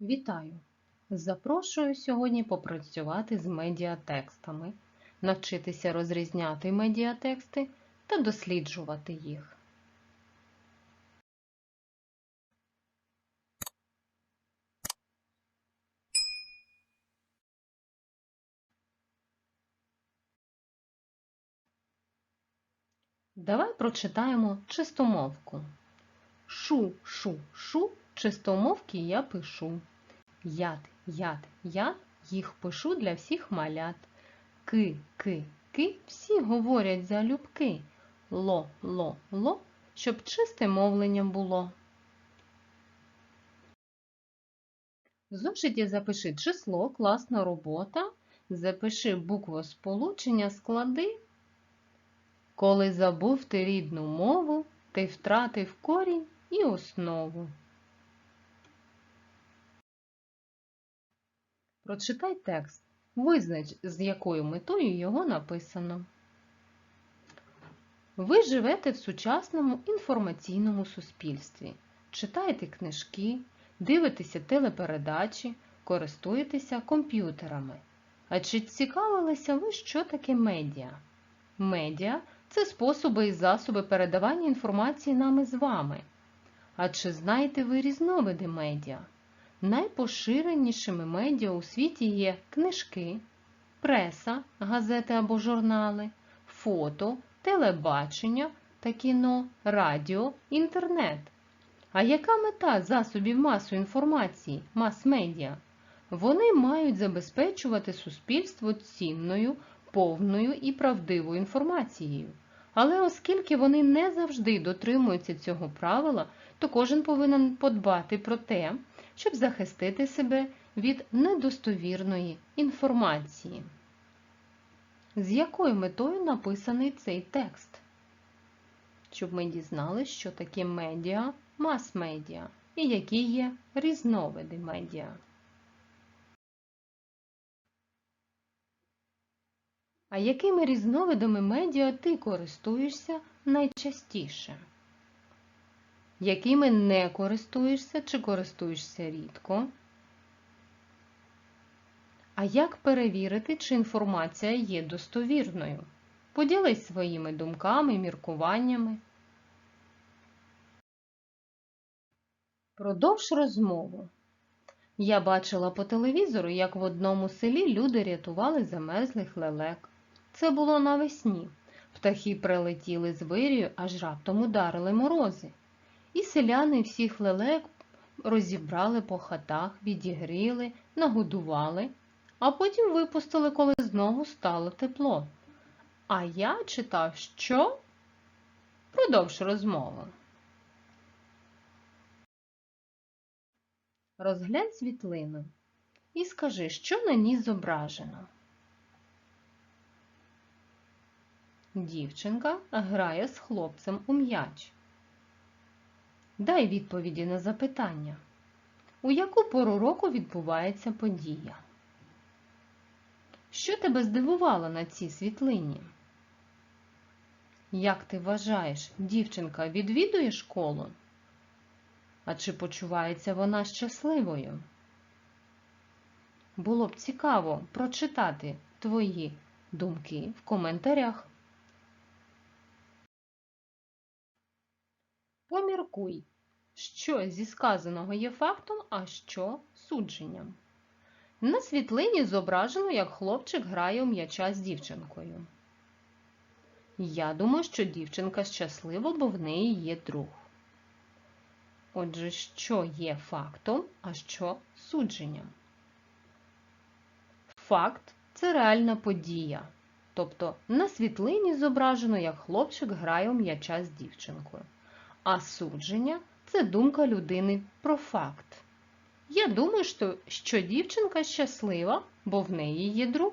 Вітаю! Запрошую сьогодні попрацювати з медіатекстами, навчитися розрізняти медіатексти та досліджувати їх. Давай прочитаємо чистомовку. Шу, шу, шу, чистомовки я пишу. Яд, яд, яд, їх пишу для всіх малят. Ки, ки, ки, всі говорять залюбки. Ло, ло, ло, щоб чисте мовлення було. Зошиті запиши число, класна робота, запиши буквосполучення, склади. Коли забув ти рідну мову, ти втратив корінь і основу. Прочитай текст. Визнач, з якою метою його написано. Ви живете в сучасному інформаційному суспільстві. Читаєте книжки, дивитеся телепередачі, користуєтеся комп'ютерами. А чи цікавилися ви, що таке медіа? Медіа це способи і засоби передавання інформації нами з вами. А чи знаєте ви різновиди медіа? Найпоширенішими медіа у світі є книжки, преса, газети або журнали, фото, телебачення та кіно, радіо, інтернет. А яка мета засобів масової інформації, мас-медіа? Вони мають забезпечувати суспільство цінною, повною і правдивою інформацією. Але оскільки вони не завжди дотримуються цього правила, то кожен повинен подбати про те, щоб захистити себе від недостовірної інформації. З якою метою написаний цей текст? Щоб ми дізналися, що таке медіа, мас-медіа і які є різновиди медіа. А якими різновидами медіа ти користуєшся найчастіше? Якими не користуєшся чи користуєшся рідко? А як перевірити, чи інформація є достовірною? Поділись своїми думками, міркуваннями. Продовж розмову. Я бачила по телевізору, як в одному селі люди рятували замерзлих лелек. Це було навесні. Птахи прилетіли з вирію, аж раптом ударили морози. І селяни всіх лелек розібрали по хатах, відігріли, нагодували, а потім випустили, коли знову стало тепло. А я читав, що? Продовж розмову. Розглянь світлину і скажи, що на ній зображено. Дівчинка грає з хлопцем у м'яч. Дай відповіді на запитання. У яку пору року відбувається подія? Що тебе здивувало на цій світлині? Як ти вважаєш, дівчинка відвідує школу? А чи почувається вона щасливою? Було б цікаво прочитати твої думки в коментарях. Поміркуй, що зі сказаного є фактом, а що судженням. На світлині зображено, як хлопчик грає у м'яча з дівчинкою. Я думаю, що дівчинка щаслива, бо в неї є друг. Отже, що є фактом, а що судженням? Факт це реальна подія. Тобто на світлині зображено, як хлопчик грає у м'яча з дівчинкою. А судження це думка людини про факт. Я думаю, що, що дівчинка щаслива, бо в неї є друг.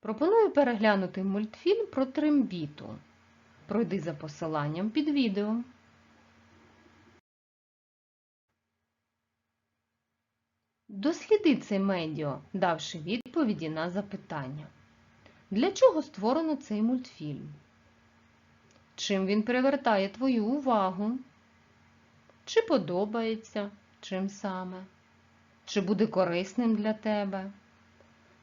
Пропоную переглянути мультфільм про трембіту. Пройди за посиланням під відео. Досліди це медіо, давши відповіді на запитання. Для чого створено цей мультфільм? Чим він привертає твою увагу? Чи подобається, чим саме? Чи буде корисним для тебе?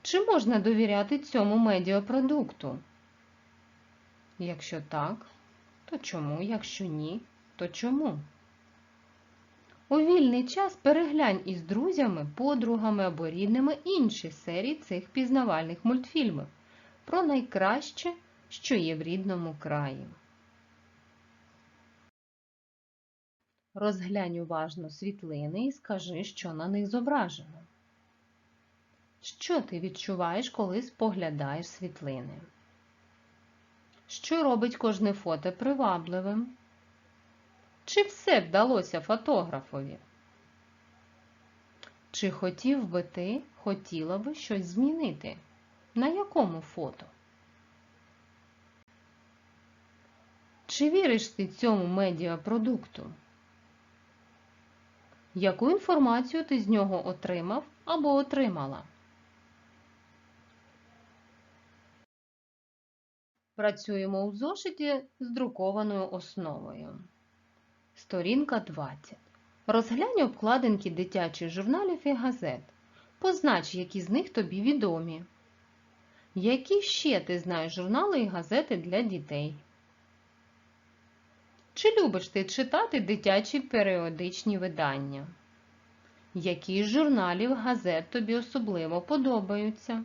Чи можна довіряти цьому медіапродукту? Якщо так, то чому? Якщо ні, то чому? У вільний час переглянь із друзями, подругами або рідними інші серії цих пізнавальних мультфільмів про найкраще, що є в рідному краї. Розглянь уважно світлини і скажи, що на них зображено. Що ти відчуваєш, коли споглядаєш світлини? Що робить кожне фото привабливим? Чи все вдалося фотографові? Чи хотів би ти, хотіла би щось змінити? На якому фото? Чи віриш ти цьому медіапродукту? Яку інформацію ти з нього отримав або отримала? Працюємо у зошиті з друкованою основою. Сторінка 20. Розглянь обкладинки дитячих журналів і газет. Познач, які з них тобі відомі. Які ще ти знаєш журнали і газети для дітей? Чи любиш ти читати дитячі періодичні видання? Які з журналів газет тобі особливо подобаються?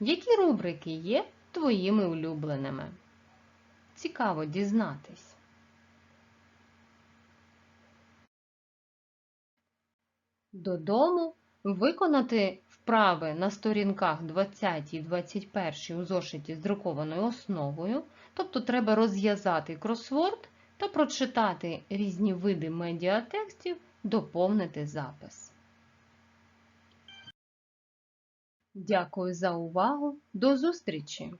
Які рубрики є твоїми улюбленими? Цікаво дізнатись. Додому виконати вправи на сторінках 20 і 21 у зошиті з друкованою основою, тобто треба розв'язати кросворд та прочитати різні види медіатекстів, доповнити запис. Дякую за увагу. До зустрічі!